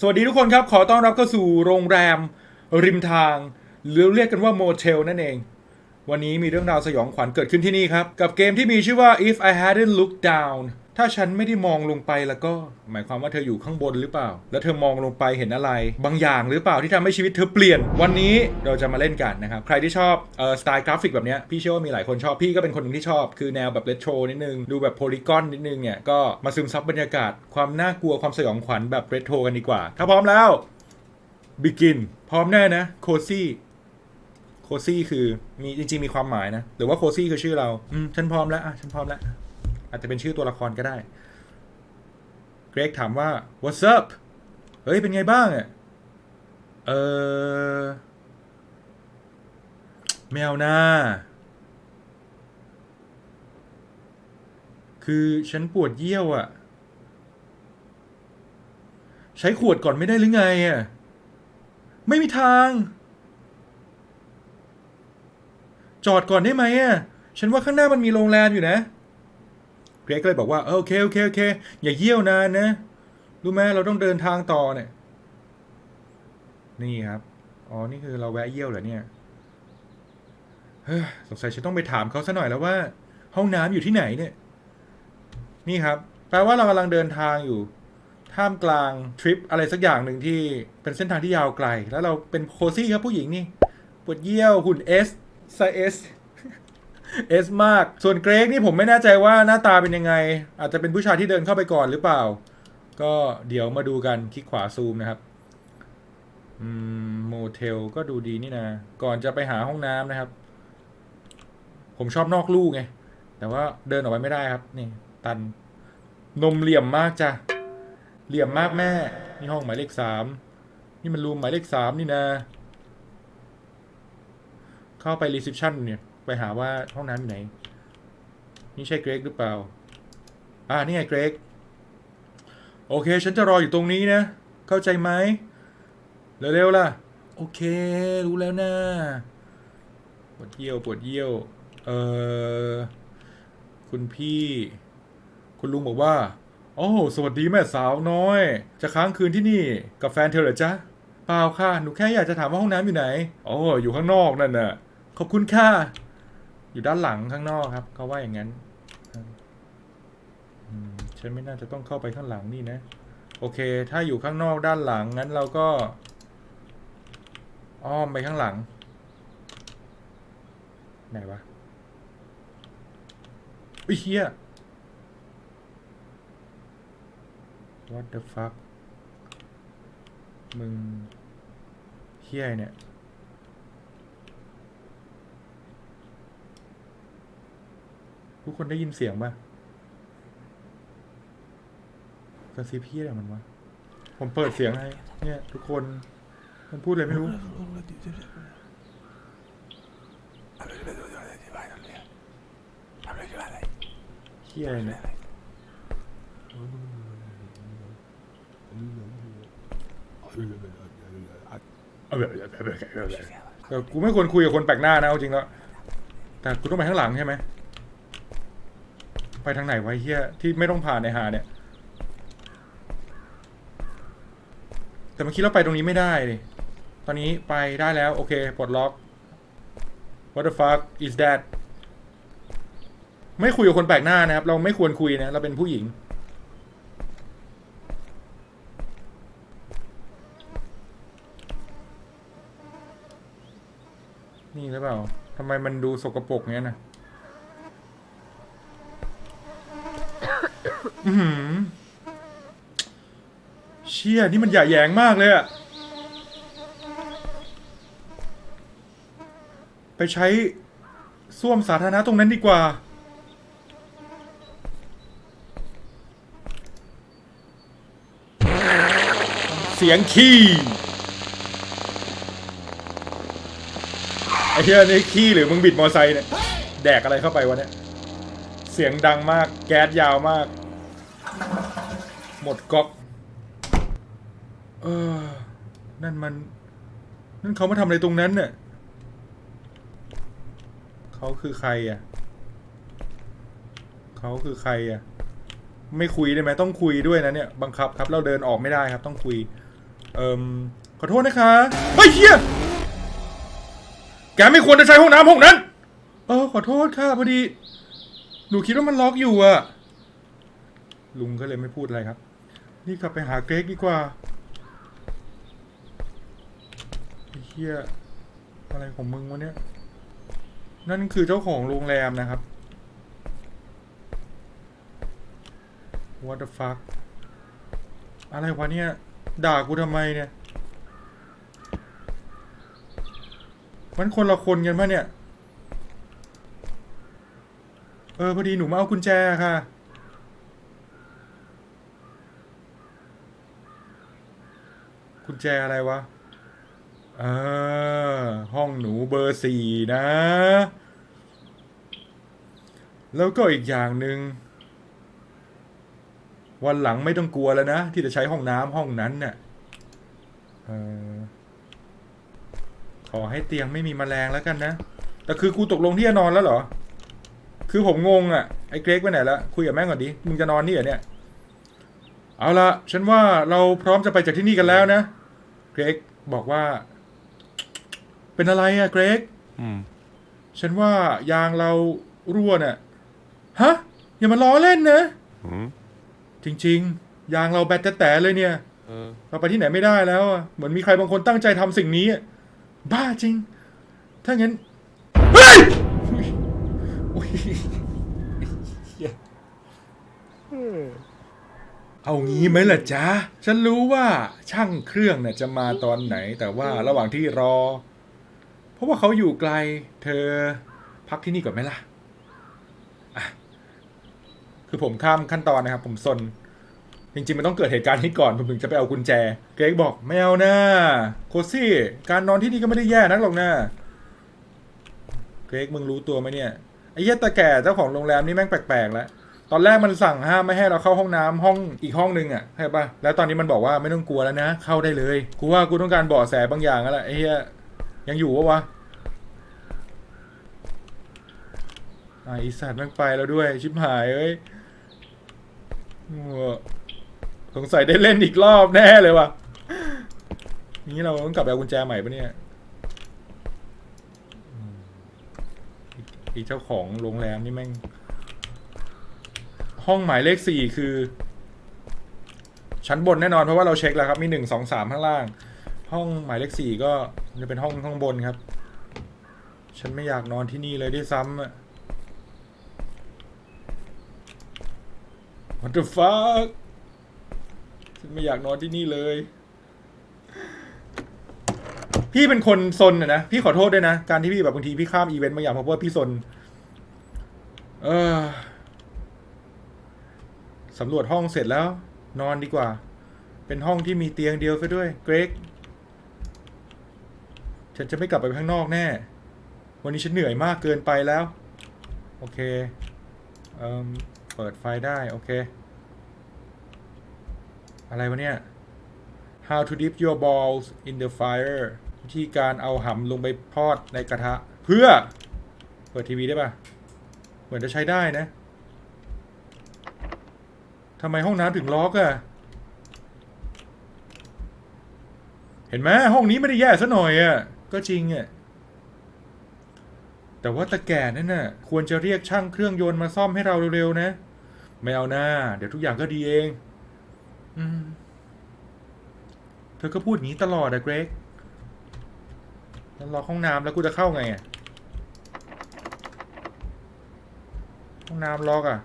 สวัสดีทุกคนครับ ขอต้อนรับเข้าสู่โรงแรมริมทางหรือเรียกกันว่าโมเทลนั่นเอง วันนี้มีเรื่องราวสยองขวัญเกิดขึ้นที่นี่ครับ กับเกมที่มีชื่อว่า if I hadn't looked down ถ้าฉันไม่ได้มองลงไปแล้วก็ หมายความว่าเธออยู่ข้างบนหรือเปล่า แล้วเธอมองลงไปเห็นอะไร บางอย่างหรือเปล่าที่ทำให้ชีวิตเธอเปลี่ยน วันนี้เราจะมาเล่นกันนะครับ ใครที่ชอบเอ่อสไตล์กราฟิกแบบนี้พี่เชื่อว่ามีหลายคนชอบ พี่ก็เป็นคนหนึ่งที่ชอบ คือแนวแบบเรโทรนิดนึง ดูแบบโพลีกอนนิดนึงเนี่ย ก็มาซึมซับบรรยากาศ ความน่ากลัวความสยองขวัญแบบเรโทรกันดีกว่า ถ้าพร้อมแล้ว begin พร้อมแน่นะโคซี่ โคซี่คือมีจริงๆมีความหมายนะ หรือว่าโคซี่คือชื่อเรา อืมฉันพร้อมแล้วอะฉันพร้อมแล้ว อาจจะเป็นชื่อตัวละครก็ได้ เกรกถามว่า what's up เฮ้ย เป็นไงบ้างอะ เออแมวหน้า คือฉันปวดเยี่ยวอะ ใช้ขวดก่อนไม่ได้หรือไงอะ ไม่มีทาง จอดก่อนได้ไหมอะ ฉันว่าข้างหน้ามันมีโรงแรมอยู่นะเกรกก็เลยบอกว่าโอเคโอเคโอเค อย่าเยี่ยวนานนะ รู้ไหมเราต้องเดินทางต่อเนี่ย นี่ครับ อ๋อ นี่คือเราแวะเยี่ยวเหรอเนี่ยเฮ้ยสงสัยฉันต้องไปถามเขาซะหน่อยแล้วว่า ห้องน้ำอยู่ที่ไหนเนี่ย นี่ครับ แปลว่าเรากำลังเดินทางอยู่ท่ามกลางทริปอะไรสักอย่างหนึ่งที่เป็นเส้นทางที่ยาวไกล แล้วเราเป็นโคซี่ครับผู้หญิงนี่ปวดเยี่ยวหุ่นเอส ไซเอสเอสมาก ส่วนเกรกนี่ผมไม่แน่ใจว่าหน้าตาเป็นยังไง อาจจะเป็นผู้ชายที่เดินเข้าไปก่อนหรือเปล่า ก็เดี๋ยวมาดูกันคลิกขวาซูมนะครับโมเทลก็ดูดีนี่นะ ก่อนจะไปหาห้องน้ำนะครับ ผมชอบนอกลู่ไง แต่ว่าเดินออกไปไม่ได้ครับ นี่ ตัน นมเหลี่ยมมากจ้ะ เหลี่ยมมากแม่ นี่ห้องหมายเลขสาม นี่มันรูมหมายเลขสามนี่นะ เข้าไปรีเซพชันเนี่ย ไปหาว่าห้องน้ำอยู่ไหน นี่ใช่เกรกหรือเปล่า อ่า นี่ไงเกรก โอเค ฉันจะรออยู่ตรงนี้นะ เข้าใจไหม เร็วๆล่ะ โอเค รู้แล้วนะปวดเยี่ยว ปวดเยี่ยว เออคุณพี่ คุณลุงบอกว่า โอ้สวัสดีแม่สาวน้อย จะค้างคืนที่นี่ กับแฟนเธอเหรอจ๊ะ เปล่าค่ะ หนูแค่อยากจะถามว่าห้องน้ำอยู่ไหนอ๋ออยู่ข้างนอกนั่นน่ะ ขอบคุณค่ะ อยู่ด้านหลังข้างนอกครับ เขาว่าอย่างนั้นฉันไม่น่าจะต้องเข้าไปข้างหลังนี่นะ โอเค ถ้าอยู่ข้างนอกด้านหลังงั้นเราก็ อ้อมไปข้างหลัง ไหนวะอุ้ยเฮีย what the fuck มึงเฮียเนี่ย ทุกคนได้ยินเสียงปะกระซิบเฮียอะไรมันวะ ผมเปิดเสียงให้ เนี่ย ทุกคน มันพูดอะไรไม่รู้ เฮียอะไรเนี่ยแต่กูไม่ควรคุยกับคนแปลกหน้านะเอาจริงแล้ว แต่กูต้องไปข้างหลังใช่ไหม ไปทางไหนวะไอ้เฮียที่ไม่ต้องผ่านในหาเนี่ย แต่เมื่อกี้เราไปตรงนี้ไม่ได้ดิตอนนี้ไปได้แล้ว โอเคปลดล็อก What the fuck is that ไม่คุยกับคนแปลกหน้านะครับ เราไม่ควรคุยนะ เราเป็นผู้หญิง นี่หรือเปล่าทำไมมันดูสกปรกเงี้ยนะ อื้อหือเชี่ยนี่มันใหญ่าแยงมากเลยอะไปใช้ส้วมสาธารณะตรงนั้นดีกว่า เสียงขี้ไอ้เหี้ยนี่ขี้หรือมึงบิดมอไซค์เนี่ย แดกอะไรเข้าไปวะเนี่ย เสียงดังมาก แก๊สยาวมาก หมดก๊อกเออนั่นมัน นั่นเขามาทำอะไรตรงนั้นเนี่ยเขาคือใครอะเขาคือใครอะ ไม่คุยได้ไหมต้องคุยด้วยนะเนี่ยบังคับครับเราเดินออกไม่ได้ครับ ต้องคุย เอ่มขอโทษนะคะเฮ้ยเฮียแกไม่ควรจะใช้ห้องน้ำห้องนั้น เออขอโทษค่ะพอดี หนูคิดว่ามันล็อกอยู่อะ ลุงก็เลยไม่พูดอะไรครับ นี่กลับไปหาเกรกดีกว่าไอ้เฮียอะไรของมึงวะเนี่ย นั่นคือเจ้าของโรงแรมนะครับ What the fuck อะไรวะเนี่ย ด่ากูทำไมเนี่ย มันคนละคนกันปะเนี่ย เออ พอดีหนูมาเอากุญแจค่ะ ญแจอะไรวะเออห้องหนูเบอร์สี่นะ แล้วก็อีกอย่างหนึ่งวันหลังไม่ต้องกลัวแล้วนะ ที่จะใช้ห้องน้ำห้องนั้นเนี่ยเออขอให้เตียงไม่มีแมลงแล้วกันนะ แต่คือกูตกลงที่จะนอนแล้วเหรอ คือผมงงอะ่ะ ไอ้เกรกไปไหนละคุยกับแม่งก่อนดิ มึงจะนอนนี่เหรอเนี่ย เอาละฉันว่าเราพร้อมจะไปจากที่นี่กันแล้วนะ รกบอกว่า เป็นอะไรอะ่ะเกรกอืมฉันว่ายางเรารั่วน่ะฮะ อย่ามาล้อเล่นนะอืมจริง ๆ ยางเราแบตแต่ๆเลยเนี่ยเออเราไปที่ไหนไม่ได้แล้วอะเหมือนมีใครบางคนตั้งใจทำสิ่งนี้อะบ้าจริง ถ้างั้นเฮ้ยอุ๊ย เอางี้ไหมล่ะจ๊ะ ฉันรู้ว่าช่างเครื่องน่ะจะมาตอนไหน แต่ว่าระหว่างที่รอ เพราะว่าเขาอยู่ไกล เธอพักที่นี่ก่อนไหมล่ะอะคือผมข้ามขั้นตอนนะครับ ผมซนจริงๆ มันต้องเกิดเหตุการณ์นี้ก่อนผมถึงจะไปเอากุญแจ เกรกบอกไม่เอานะโคซี่ การนอนที่นี่ก็ไม่ได้แย่นักหรอกนะเกรกมึงรู้ตัวไหมเนี่ยไอ้เหี้ยตาแก่เจ้าของโรงแรมนี่แม่งแปลกๆแล้ว ตอนแรกมันสั่งห้ามไม่ให้เราเข้าห้องน้ำห้องอีกห้องนึงอะใช่ปะแล้วตอนนี้มันบอกว่าไม่ต้องกลัวแล้วนะ เข้าได้เลยกูว่ากูต้องการเบาะแสบางอย่างแล้วแหละไอ้เหี้ยยังอยู่วะวะอะไอีสัตว์ม่งไปแล้วด้วย ชิบหายเอ้ยสงสัยได้เล่นอีกรอบแน่เลยว่ะนี้เราต้องกลับไปเอากุญแจใหม่ปะเนี่ยอีกเจ้าของโรงแรมนี่แม่ง ห้องหมายเลขสี่คือ ชั้นบนแน่นอนเพราะว่าเราเช็คแล้วครับมีหนึ่งสองสามข้างล่าง ห้องหมายเลขสี่ก็จะเป็นห้องข้างบนครับ ฉันไม่อยากนอนที่นี่เลยด้วยซ้ำอะ What the fuck ฉันไม่อยากนอนที่นี่เลย พี่เป็นคนซนอะนะ พี่ขอโทษด้วยนะ การที่พี่แบบบางทีพี่ข้ามอีเวนต์บางอย่างเพราะว่าพี่ซน เออ สำรวจห้องเสร็จแล้ว นอนดีกว่า เป็นห้องที่มีเตียงเดียวซะด้วยเกรกฉันจะไม่กลับไปข้างนอกแน่ วันนี้ฉันเหนื่อยมากเกินไปแล้ว โอเคเอ่มเปิดไฟได้โอเค อะไรวะเนี่ย How to dip your balls in the fire วิธีการเอาหำลงไปทอดในกระทะ เพื่อ เปิดทีวีได้ปะเหมือนจะใช้ได้นะ ทำไมห้องน้ำถึงล็อกอะเห็นไหมห้องนี้ไม่ได้แย่ซะหน่อยอะก็จริงอะแต่ว่าตะแก่นั่นน่ะ ควรจะเรียกช่างเครื่องยนต์มาซ่อมให้เราเร็วๆนะ ไม่เอาหน้า เดี๋ยวทุกอย่างก็ดีเอง อืม เธอก็พูดอย่างนี้ตลอดอะเกรกแล้วล็อกห้องน้ำแล้วกูจะเข้าไงอะห้องน้ำล็อกอะ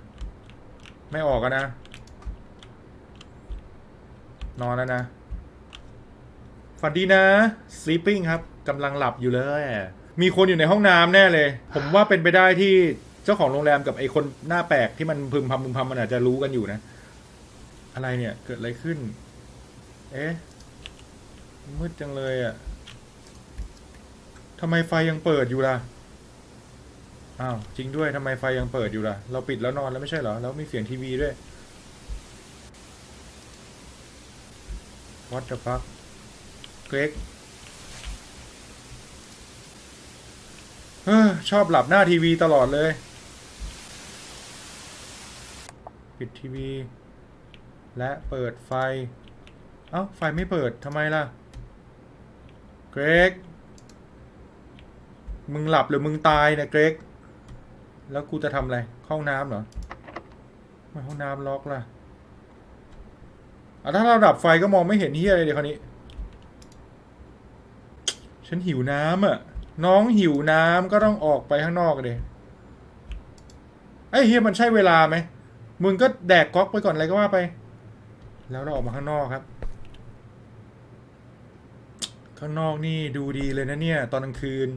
ไม่ออกอะนะ นอนแล้วนะฝันดีนะ sleeping ครับกำลังหลับอยู่เลย มีคนอยู่ในห้องน้ำแน่เลย ผมว่าเป็นไปได้ที่เจ้าของโรงแรมกับไอ้คนหน้าแปลกที่มันพึมพำพึมพำมันอาจจะรู้กันอยู่นะ อะไรเนี่ยเกิดอะไรขึ้น เอ๊ะมืดจังเลยอะ่ะทำไมไฟยังเปิดอยู่ล่ะอ้าวจริงด้วยทำไมไฟยังเปิดอยู่ล่ะ เราปิดแล้วนอนแล้วไม่ใช่เหรอ แล้วมีเสียงทีวีด้วย What the fuck เกรกชอบหลับหน้าทีวีตลอดเลย ปิดทีวี และเปิดไฟ เอ้า ไฟไม่เปิดทำไมล่ะ เกรก มึงหลับหรือมึงตายเนี่ยเกรก แล้วกูจะทำอะไรข้าห้องน้ำเหรอ ไม่ห้องน้ำล็อกล่ะ อะถ้าเราดับไฟก็มองไม่เห็นเฮียอะไรเดี๋ยวคราวนี้ ฉันหิวน้ำอะ น้องหิวน้ำก็ต้องออกไปข้างนอกเลยไอ้ยเฮียมันใช่เวลาไหม มึงก็แดกก๊อกไปก่อนอะไรก็ว่าไป แล้วเราออกมาข้างนอกครับ ข้างนอกนี่ดูดีเลยนะเนี่ย ตอนกลางคืน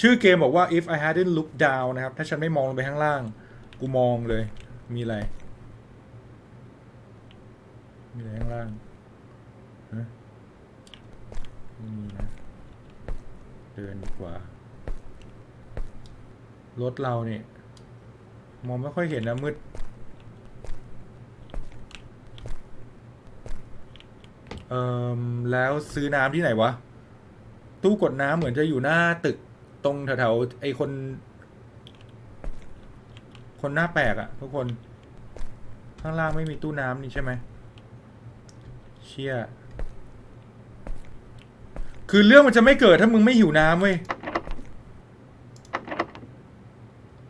ชื่อเกมบอกว่า if I hadn't looked down นะครับ ถ้าฉันไม่มองลงไปข้างล่าง กูมองเลย มีอะไร มีอะไรข้างล่างฮะไม่มีนะ เดินดีกว่า รถเราเนี่ย มองไม่ค่อยเห็นนะมืด เอ่อ แล้วซื้อน้ำที่ไหนวะ ตู้กดน้ำเหมือนจะอยู่หน้าตึกตรงแถวๆไอคน คนหน้าแปลกอะทุกคน ข้างล่างไม่มีตู้น้ำนี่ใช่ไหม ฮียคือเรื่องมันจะไม่เกิดถ้ามึงไม่หิวน้ำเว้ย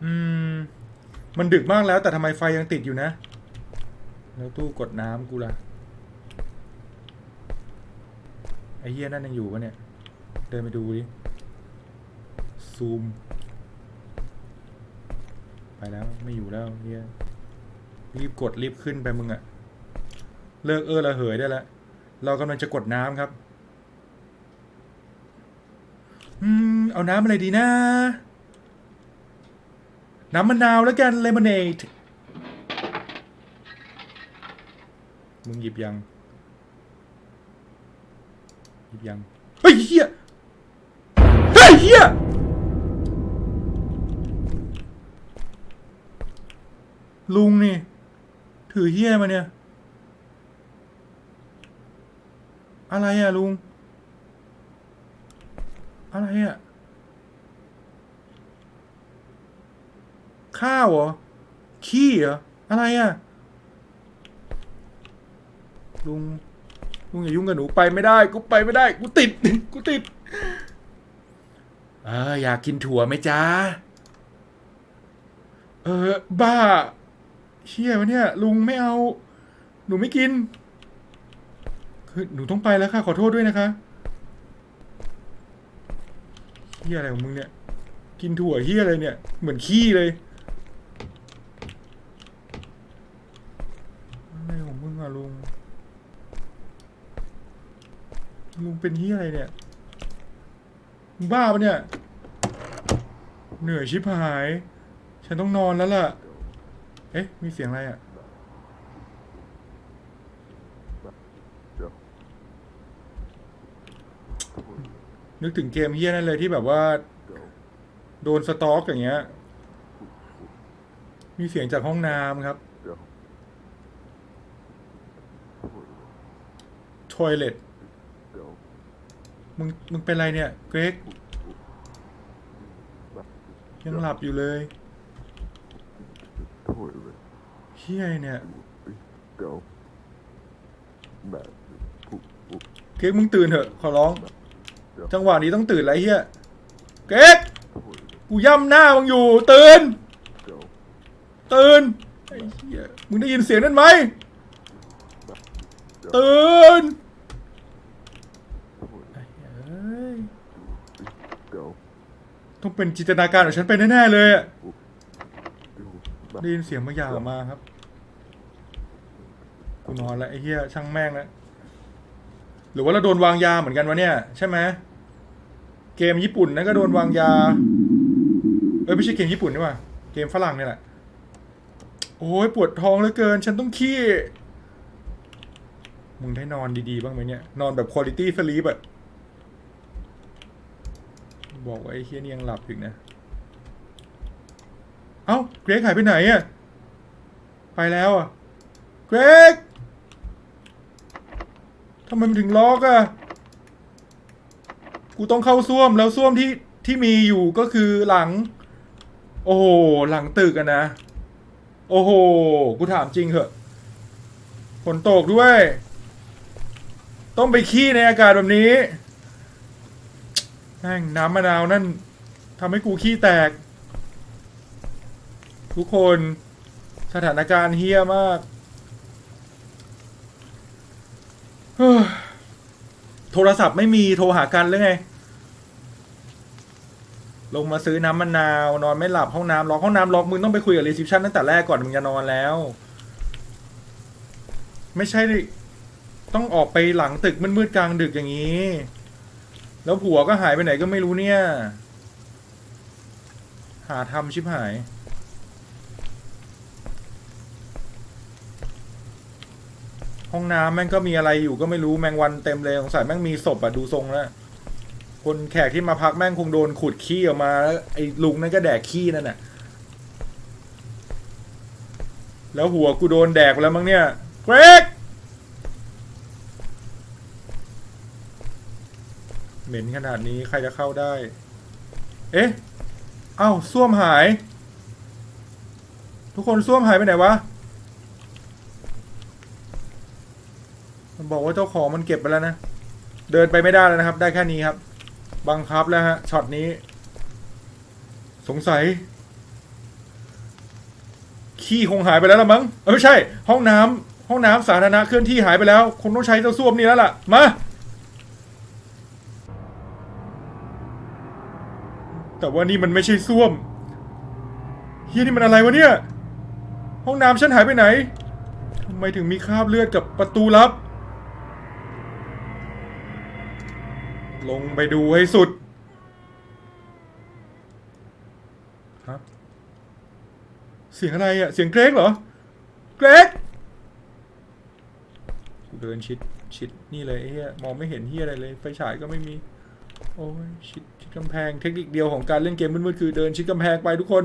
อืม มันดึกมากแล้วแต่ทำไมไฟยังติดอยู่นะ แล้วตู้กดน้ำกูล่ะ ไอ้เฮียนั่นยังอยู่ปะเนี่ย เดินไปดูดิ ซูม ไปแล้วไม่อยู่แล้วเฮียรีบกดรีบขึ้นไปมึงอะเลิกเออระเหยได้แล้ว เรากำลังจะกดน้ำครับ อืม เอาน้ำอะไรดีนะ น้ำมะนาวแล้วกันเลมอนเนดมึงหยิบยัง หยิบยัง เฮ้ยเฮียเฮ้ยเฮียลุงนี่ ถือเฮียมาเนี่ย อะไรอะลุง อะไรอะข้าวเหรอ ขี้เหรอ อะไรอะลุง ลุงอย่ายุ่งกับหนูไปไม่ได้ กูไปไม่ได้ กูติด กูติด เอออยากกินถั่วไหมจ๊ะ เออ บ้าเชี่ยวะเนี่ย ลุงไม่เอา หนูไม่กิน หนูต้องไปแล้วค่ะ ขอโทษด้วยนะคะเฮียอะไรของมึงเนี่ย กินถั่วเฮียอะไรเนี่ย เหมือนขี้เลยอะไรของมึงอะลุง ลุงเป็นเฮียอะไรเนี่ย มึงบ้าปะเนี่ย เหนื่อยชิบหาย ฉันต้องนอนแล้วล่ะ เอ๊ะ มีเสียงอะไรอะ นึกถึงเกมเฮียนั่นเลยที่แบบว่า โดนสต็อกอย่างเงี้ย มีเสียงจากห้องน้ำครับ ทอยเลตมึง มึงเป็นไรเนี่ย เกรก ยังหลับอยู่เลยเฮียเนี่ย เกรกมึงตื่นเถอะ ขอร้อง จังหวะนี้ต้องตื่นไรเฮียเกรก Toilet. กูย่ำหน้ามึงอยู่ ตื่น Go. ตื่นไอ้เฮียมึงได้ยินเสียงนั่นไหม Go. ตื่น Toilet. ไอ้เอ้ย Go. ต้องเป็นจินตนาการของฉันไปแน่ๆเลยอะ Go. ได้ยินเสียงบางอย่างออกมาครับ กูนอนแล้วไอ้เหี้ยช่างแม่งแล้วหรือว่าเราโดนวางยาเหมือนกันวะเนี่ย ใช่ไหม เกมญี่ปุ่นนั่นก็โดนวางยา เอ้ยไม่ใช่เกมญี่ปุ่นนี่ว่าเกมฝรั่งนี่แหละ โอ้ยปวดท้องเหลือเกิน ฉันต้องขี้ มึงได้นอนดีๆบ้างไหมเนี่ย นอนแบบคุณ i t y sleep อะบอกว่าไอ้เฮียนี่ยังหลับอยู่นะ เอ้าเกรกหายไปไหนอะไปแล้วอะเกรกทำไมมันถึงล็อกอะ กูต้องเข้าซ่วมแล้วซ่วมที่ที่มีอยู่ก็คือหลัง โอ้โหหลังตึกอะนะ โอ้โหกูถามจริงเหอะฝนตกด้วย ต้องไปขี้ในอากาศแบบนี้แม่งน้ำมะนาวนั่นทำให้กูขี้แตก ทุกคนสถานการณ์เฮี้ยมากโทรศัพท์ไม่มีโทรหากันหรือไง ลงมาซื้อน้ำมะนาว นอนไม่หลับห้องน้ำล็อกห้องน้ำล็อกมึงต้องไปคุยกับรีเซพชันตั้งแต่แรกก่อนมึงจะนอนแล้ว ไม่ใช่ดิต้องออกไปหลังตึกมืดๆกลางดึกอย่างนี้ แล้วผัวก็หายไปไหนก็ไม่รู้เนี่ย หาทำชิบหาย ห้องน้ำแม่งก็มีอะไรอยู่ก็ไม่รู้แมงวันเต็มเลยสงสัยแม่งมีศพอะดูทรงแล้ว คนแขกที่มาพักแม่งคงโดนขุดขี้ออกมาแล้วไอ้ลุงนั่นก็แดกขี้นั่นน่ะ แล้วหัวกูโดนแดกไปแล้วมั้งเนี่ยเกรกเหม็นขนาดนี้ใครจะเข้าได้ เอ๊ะ เอ้าส้วมหาย ทุกคนส้วมหายไปไหนวะ มันบอกว่าเจ้าของมันเก็บไปแล้วนะ เดินไปไม่ได้แล้วนะครับ ได้แค่นี้ครับ บังคับแล้วฮะช็อตนี้ สงสัย ขี้คงหายไปแล้วละมั้งเออไม่ใช่ ห้องน้ำห้องน้ำสาธารณะเคลื่อนที่หายไปแล้วคงต้องใช้เจ้าส้วมนี่แล้วล่ะ มา แต่ว่านี่มันไม่ใช่ส้วมเฮียนี่มันอะไรวะเนี่ย ห้องน้ำฉันหายไปไหนทำไมถึงมีคราบเลือดกับประตูลับ ลงไปดูให้สุดครับเสียงอะไรอะเสียงเกรกเหรอ เกรกกูเดินชิด ชิดนี่เลยไอ้เฮียมองไม่เห็นเฮียอะไรเลย ไฟฉายก็ไม่มี โอ้ยชิดชิดกำแพง เทคนิคเดียวของการเล่นเกมมืดๆคือเดินชิดกำแพงไปทุกคน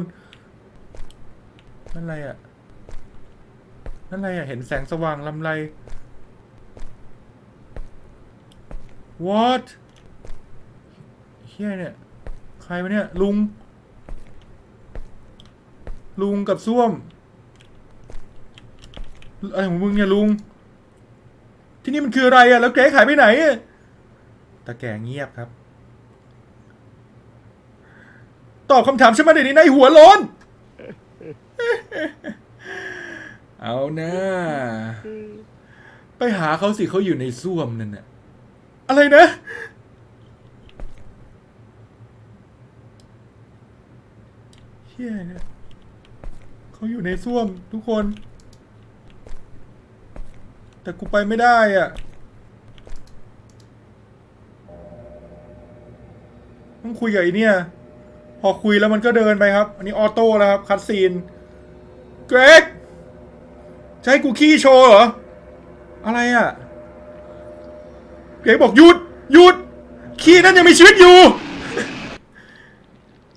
นั่นอะไรอะนั่นอะไรอะเห็นแสงสว่างลำไร what เฮียเนี่ย ใครวะเนี่ย ลุง ลุงกับส้วม อะไรของมึงเนี่ยลุง ที่นี่มันคืออะไรอะแล้วเก๋ขายไปไหนอะตาแกเงียบครับ ตอบคำถามฉันมาเดี๋ยวนี้ในหัวโล้นเอานะไปหาเขาสิเขาอยู่ในส้วมนั่นน่ะอะไรนะ เฮียเนี่ยเขาอยู่ในส้วมทุกคน แต่กูไปไม่ได้อะต้องคุยกับไอ้เนี่ย พอคุยแล้วมันก็เดินไปครับ อันนี้ออโต้แล้วครับคัดซีนเกรกจะให้กูขี้โชว์เหรอ อะไรอะ เกรกบอกหยุดหยุด ขี้นั่นยังมีชีวิตอยู่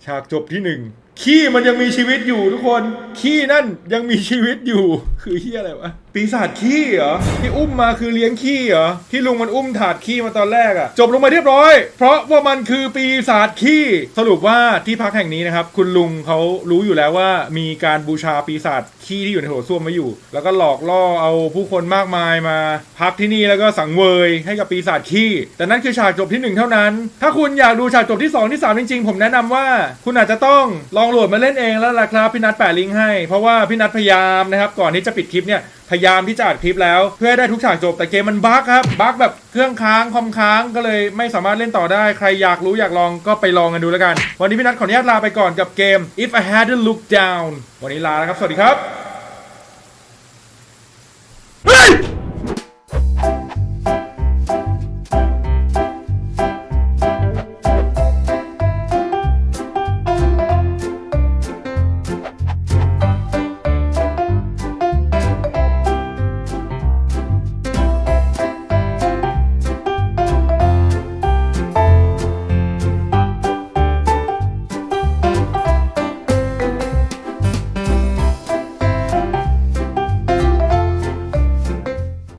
ฉากจบที่หนึ่ง ขี้มันยังมีชีวิตอยู่ทุกคน ขี้นั่นยังมีชีวิตอยู่ คือเฮียอะไรวะ ปีศาจขี้เหรอ ที่อุ้มมาคือเลี้ยงขี้เหรอ ที่ลุงมันอุ้มถาดขี้มาตอนแรกอะจบลงมาเรียบร้อย เพราะว่ามันคือปีศาจขี้ สรุปว่าที่พักแห่งนี้นะครับ คุณลุงเขารู้อยู่แล้วว่ามีการบูชาปีศาจขี้ที่อยู่ในโถส้วมไว้อยู่ แล้วก็หลอกล่อเอาผู้คนมากมายมา พักที่นี่แล้วก็สังเวยให้กับปีศาจขี้ แต่นั่นคือฉากจบที่หนึ่งเท่านั้น ถ้าคุณอยากดูฉากจบที่สองที่สามจริงๆ ผมแนะนำว่า คุณอาจจะต้องลองโหลดมาเล่นเองแล้วล่ะครับพี่นัทแปะลิงก์ให้ เพราะว่าพี่นัทพยายามนะครับก่อนที่จะปิดคลิปเนี่ยพยายามที่จะอัดคลิปแล้วเพื่อให้ได้ทุกฉากจบแต่เกมมันบั๊กครับบั๊กแบบเครื่องค้างคอมค้างก็เลยไม่สามารถเล่นต่อได้ใครอยากรู้อยากลองก็ไปลองกันดูแล้วกัน วันนี้พี่นัทขออนุญาตลาไปก่อนกับเกม If I Hadn't Looked Down วันนี้ลาแล้วครับ สวัสดีครับ